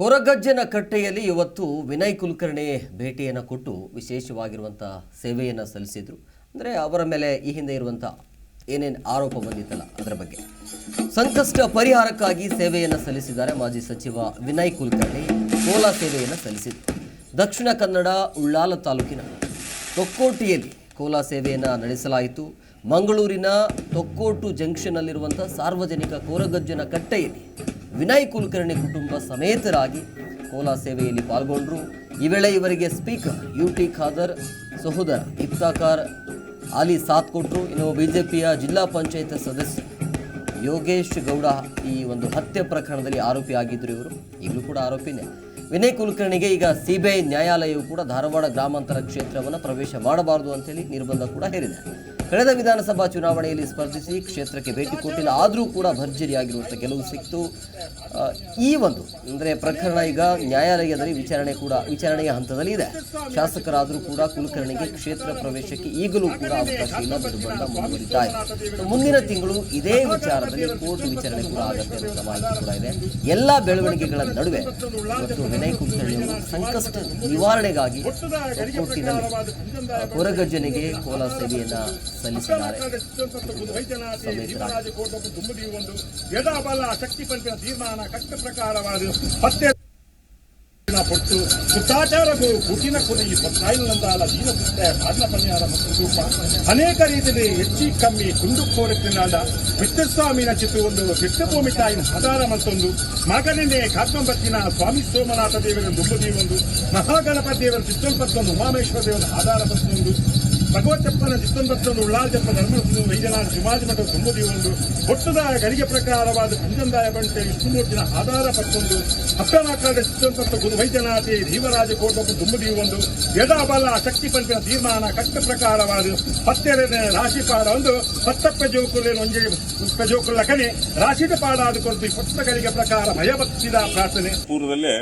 ಕೊರಗಜ್ಜನ ಕಟ್ಟೆಯಲ್ಲಿ ಇವತ್ತು ವಿನಯ್ ಕುಲಕರ್ಣಿ ಭೇಟಿಯನ್ನು ಕೊಟ್ಟು ವಿಶೇಷವಾಗಿರುವಂಥ ಸೇವೆಯನ್ನು ಸಲ್ಲಿಸಿದರು. ಅಂದರೆ ಅವರ ಮೇಲೆ ಈ ಹಿಂದೆ ಇರುವಂಥ ಏನೇನು ಆರೋಪ ಬಂದಿತ್ತಲ್ಲ ಅದರ ಬಗ್ಗೆ. ಸಂಕಷ್ಟ ಪರಿಹಾರಕ್ಕಾಗಿ ಸೇವೆಯನ್ನು ಸಲ್ಲಿಸಿದ್ದಾರೆ ಮಾಜಿ ಸಚಿವ ವಿನಯ್ ಕುಲಕರ್ಣಿ. ಕೋಲಾ ಸೇವೆಯನ್ನು ಸಲ್ಲಿಸಿದರು. ದಕ್ಷಿಣ ಕನ್ನಡ ಉಳ್ಳಾಲ ತಾಲೂಕಿನ ತೊಕ್ಕೋಟಿಯಲ್ಲಿ ಕೋಲಾ ಸೇವೆಯನ್ನು ನಡೆಸಲಾಯಿತು. ಮಂಗಳೂರಿನ ತೊಕ್ಕೋಟು ಜಂಕ್ಷನ್ನಲ್ಲಿರುವಂಥ ಸಾರ್ವಜನಿಕ ಕೋರಗಜ್ಜನ ಕಟ್ಟೆಯಲ್ಲಿ ವಿನಯ್ ಕುಲಕರ್ಣಿ ಕುಟುಂಬ ಸಮೇತರಾಗಿ ಕೋಲಾ ಸೇವೆಯಲ್ಲಿ ಪಾಲ್ಗೊಂಡರು. ಈ ವೇಳೆ ಇವರಿಗೆ ಸ್ಪೀಕರ್ ಯು ಟಿ ಖಾದರ್, ಸಹೋದರ ಇಫ್ತಾಕಾರ್ ಅಲಿ ಸಾಥ್ ಕೊಟ್ಟರು ಇನ್ನು ಬಿಜೆಪಿಯ ಜಿಲ್ಲಾ ಪಂಚಾಯತ್ ಸದಸ್ಯ ಯೋಗೇಶ್ ಗೌಡ ಈ ಒಂದು ಹತ್ಯೆ ಪ್ರಕರಣದಲ್ಲಿ ಆರೋಪಿ ಆಗಿದ್ದರು ಇವರು. ಈಗಲೂ ಕೂಡ ಆರೋಪಿನೇ. ವಿನಯ್ ಕುಲಕರ್ಣಿಗೆ ಈಗ ಸಿಬಿಐ ನ್ಯಾಯಾಲಯವು ಕೂಡ ಧಾರವಾಡ ಗ್ರಾಮಾಂತರ ಕ್ಷೇತ್ರವನ್ನು ಪ್ರವೇಶ ಮಾಡಬಾರದು ಅಂತೇಳಿ ನಿರ್ಬಂಧ ಕೂಡ ಹೇರಿದೆ. ಕಳೆದ ವಿಧಾನಸಭಾ ಚುನಾವಣೆಯಲ್ಲಿ ಸ್ಪರ್ಧಿಸಿ ಕ್ಷೇತ್ರಕ್ಕೆ ಭೇಟಿ ಕೊಟ್ಟಿಲ್ಲ, ಆದರೂ ಕೂಡ ಭರ್ಜರಿಯಾಗಿರುವಂಥ ಗೆಲುವು ಸಿಕ್ತು. ಈ ಒಂದು ಅಂದರೆ ಪ್ರಕರಣ ಈಗ ನ್ಯಾಯಾಲಯದಲ್ಲಿ ವಿಚಾರಣೆ ಕೂಡ, ವಿಚಾರಣೆಯ ಹಂತದಲ್ಲಿ ಇದೆ. ಶಾಸಕರಾದರೂ ಕೂಡ ಕುಲಕರ್ಣಿಗೆ ಕ್ಷೇತ್ರ ಪ್ರವೇಶಕ್ಕೆ ಈಗಲೂ ಕೂಡ ಅವಕಾಶ ಇಲ್ಲ, ನಿರ್ಬಂಧ ಮುಂದುವರಿತಾ ಇದೆ. ಮುಂದಿನ ತಿಂಗಳು ಇದೇ ವಿಚಾರದಲ್ಲಿ ಕೋರ್ಟ್ ವಿಚಾರಣೆ ಕೂಡ ಆಗುತ್ತೆ ಅಂತ ಮಾಹಿತಿ ಕೂಡ ಇದೆ. ಎಲ್ಲ ಬೆಳವಣಿಗೆಗಳ ನಡುವೆ ಇವತ್ತು ವಿನಯ್ ಕುಲಕರ್ಣಿ ಅವರು ಸಂಕಷ್ಟ ನಿವಾರಣೆಗಾಗಿ ಕೋರ್ಟಿನಲ್ಲಿ ಆ, ಕೊರಗಜ್ಜನಿಗೆ ಕೋಲಾ ಸೇವೆಯನ್ನ ಸಲ್ಲಿಸಿದ್ದಾರೆ. ಶಕ್ತಿ ತೀರ್ಮಾನ ಕಟ್ಟ ಪ್ರಕಾರವಾದ ಹತ್ಯೆ ಪೊಟ್ಟು ಸುತ್ತಾಚಾರವು ಕುಟಿನ ಕುದಿ ಪತ್ತಾಯಿನಂತಾಲ ದೀನ ಪುಟ್ಟ ಕಾರಣ ಪರಿಹಾರ ಮತ್ತು ರೂಪ ಅನೇಕ ರೀತಿಯಲ್ಲಿ ಹೆಚ್ಚಿ ಕಮ್ಮಿ ಕುಂದು ಕೋರಿಸಿನಾದ ವಿಠ್ಠಸ್ವಾಮಿನ ಚಿತ್ತು ಒಂದು ವಿಠ್ಠಭೂಮಿ ತಾಯಿನ ಆಧಾರ ಮತ್ತೊಂದು ಮಗನಿಂದೆ ಕಾತ್ಮಂಬತ್ತಿನ ಸ್ವಾಮಿ ಸೋಮನಾಥ ದೇವರ ದುಂಬದಿ ಒಂದು ಮಹಾಗಣಪತಿ ದೇವರ ಚಿತ್ತೊಂಬತ್ತೊಂದು ಉಮಾಮೇಶ್ವರ ದೇವರ ಆಧಾರ ಮತ್ತೊಂದು ಭಗವತ್ತಪ್ಪನ ಚಿತ್ತೊಂಬತ್ತೊಂದು ಉಳ್ಳಾಜಪ್ಪ ಧರ್ಮಸ್ಥಳ ವೈದ್ಯನಾಥ ಶಿವಾಜಿ ಮಠದ ತುಂಬುದಿ ಒಂದು ಒಟ್ಟದ ಗರಿಗೆ ಪ್ರಕಾರವಾದ ಪಂಚಂದಾಯ ಬಂಟೆ ವಿಷ್ಣುಮೂರ್ತಿನ ಆಧಾರ ಪಟ್ಟೊಂದು ಅಪ್ಪನಾಕಾದ ಚಿತ್ತೊಂಬತ್ತು ಗುರು ವೈದ್ಯನಾಥಿ ಧೀಮರಾಜ ಕೋಟಪ್ಪ ದುಂಬುದಿ ಒಂದು ಯದಾಬಲ ಶಕ್ತಿ ಪಂಪಿನ ತೀರ್ಮಾನ ಕಟ್ಟ ಪ್ರಕಾರವಾದ ಹತ್ತೆರಡನೇ ರಾಶಿಪಾಡ ಒಂದು ಪತ್ತಪ್ಪ ಜೋಕುಲೇನು ಒಂಜೆ ಜೋಕುಲ ಕನೆ ರಾಶಿದ ಪಾಡಾದ ಕೊರತು ಪುಟ್ಟ ಗಡಿಗೆ ಪ್ರಕಾರ ಭಯಭಕ್ತಿದ ಪ್ರಾರ್ಥನೆ. ಪೂರ್ವದಲ್ಲೇ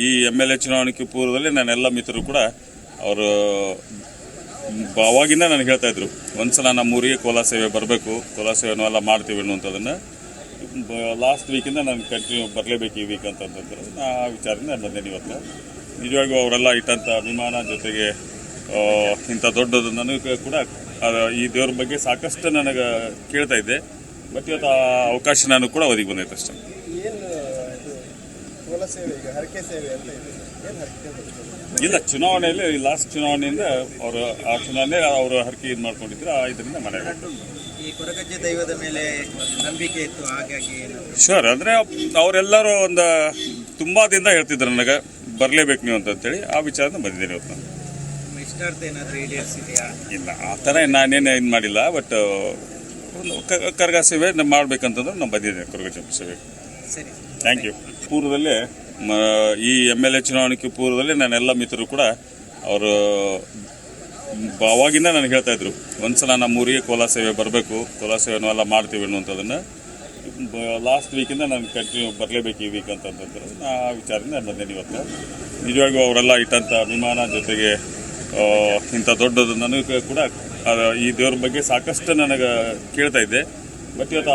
ಈ ಎಂ ಎಲ್ ಎ ಚುನಾವಣೆಗೆ ಪೂರ್ವದಲ್ಲಿ ನನ್ನೆಲ್ಲ ಮಿತ್ರರು ಕೂಡ ಅವರು ಅವಾಗಿಂದ ನನಗೆ ಹೇಳ್ತಾ ಇದ್ರು, ಒಂದ್ಸಲ ನಮ್ಮ ಊರಿಗೆ ಕೋಲಾ ಸೇವೆ ಬರಬೇಕು ಕೋಲಾ ಸೇವೆನೂ ಎಲ್ಲ ಮಾಡ್ತೀವಿ ಅನ್ನುವಂಥದ್ದನ್ನು. ಲಾಸ್ಟ್ ವೀಕಿಂದ ನಾನು ಕಂಟಿನ್ಯೂ ಬರಲೇಬೇಕು ಈ ವೀಕ್ ಅಂತಂತಂದ್ರೆ ನಾ ಆ ವಿಚಾರದಿಂದ ನಾನು ಬಂದೇನೆ ಇವತ್ತು. ನಿಜವಾಗಿಯೂ ಅವರೆಲ್ಲ ಇಟ್ಟಂಥ ಅಭಿಮಾನ ಜೊತೆಗೆ ಇಂಥ ದೊಡ್ಡದು ನನಗೆ ಕೂಡ ಈ ದೇವ್ರ ಬಗ್ಗೆ ಸಾಕಷ್ಟು ನನಗೆ ಕೇಳ್ತಾ ಇದ್ದೆ. ಬಟ್ ಇವತ್ತು ಆ ಅವಕಾಶ ನಾನು ಕೂಡ ಒದಗಿ ಬಂದೈತೆ ಅಷ್ಟೇ ಕೋಲ ಸೇವೆ ಈಗ ಹರಕೆ ಸೇವೆ ಅಂತ ಇದೆ. ಏನು ಹರಕೆ ಬರ್ತದೆ? ಇಲ್ಲ ಚುನಾವಣೆಯಲ್ಲಿ ಲಾಸ್ಟ್ ಚುನಾವಣೆಯಿಂದ ಅವರು ಆ ಚುನಾವಣೆ ಅವರು ಹರಕೆ ಇದು ಮಾಡ್ಕೊಂಡಿದ್ರು ಆ ಇದರಿಂದ ಮನೆ ಈ ಕೊರಗಜ್ಜೆ ದೈವದ ಮೇಲೆ ನಂಬಿಕೆ ಇತ್ತು ಹಾಗಾಗಿ ಶೋರ್ ಅಂದರೆ ಅವರೆಲ್ಲರೂ ಒಂದು ತುಂಬಾ ದಿನ ಹೇಳ್ತಿದ್ರು ನನಗೆ ಬರಲೇಬೇಕು ನೀವು ಅಂತಂತೇಳಿ. ಆ ವಿಚಾರನ ಬಂದಿದ್ದೀನಿ ಇವತ್ತು ನಾನು. ನಿಮ್ಮ ಇಷ್ಟಾರ್ಥ ಏನಾದರೂ ಈಡೇರಿಸಿದೆಯಾ ಇಲ್ಲ ಆ ಥರ ನಾನೇನು ಇದು ಮಾಡಿಲ್ಲ ಬಟ್ ಒಂದು ಕರ್ಗ ಸೇವೆ ನಾವು ಮಾಡ್ಬೇಕಂತಂದ್ರೆ ನಾನು ಬಂದಿದ್ದೇನೆ ಕರ್ಗ ಸೇವೆ. ಸರಿ. ಥ್ಯಾಂಕ್ ಯು ಪೂರ್ವದಲ್ಲಿ ಈ ಎಂ ಎಲ್ ಎ ಚುನಾವಣೆಗೆ ಪೂರ್ವದಲ್ಲಿ ನನ್ನೆಲ್ಲ ಮಿತ್ರರು ಕೂಡ ಅವರು ಅವಾಗಿಂದ ನಾನು ಹೇಳ್ತಾ ಇದ್ರು, ಒಂದ್ಸಲ ನಮ್ಮ ಊರಿಗೆ ಕೋಲಾ ಸೇವೆ ಬರಬೇಕು ಕೋಲಾ ಸೇವೆನೂ ಎಲ್ಲ ಮಾಡ್ತೀವಿ ಅನ್ನುವಂಥದ್ದನ್ನು. ಲಾಸ್ಟ್ ವೀಕಿಂದ ನಾನು ಕಂಟಿನ್ಯೂ ಬರಲೇಬೇಕು ಈ ವೀಕ್ ಅಂತಂದ್ರೆ ಆ ವಿಚಾರದಿಂದ ಬಂದೇನೆ ಇವತ್ತು. ನಿಜವಾಗಿಯೂ ಅವರೆಲ್ಲ ಇಟ್ಟಂಥ ಅಭಿಮಾನ ಜೊತೆಗೆ ಇಂಥ ದೊಡ್ಡದು ನನಗೆ ಕೂಡ ಈ ದೇವ್ರ ಬಗ್ಗೆ ಸಾಕಷ್ಟು ನನಗೆ ಕೇಳ್ತಾ ಇದ್ದೆ. ಬಟ್ ಇವತ್ತು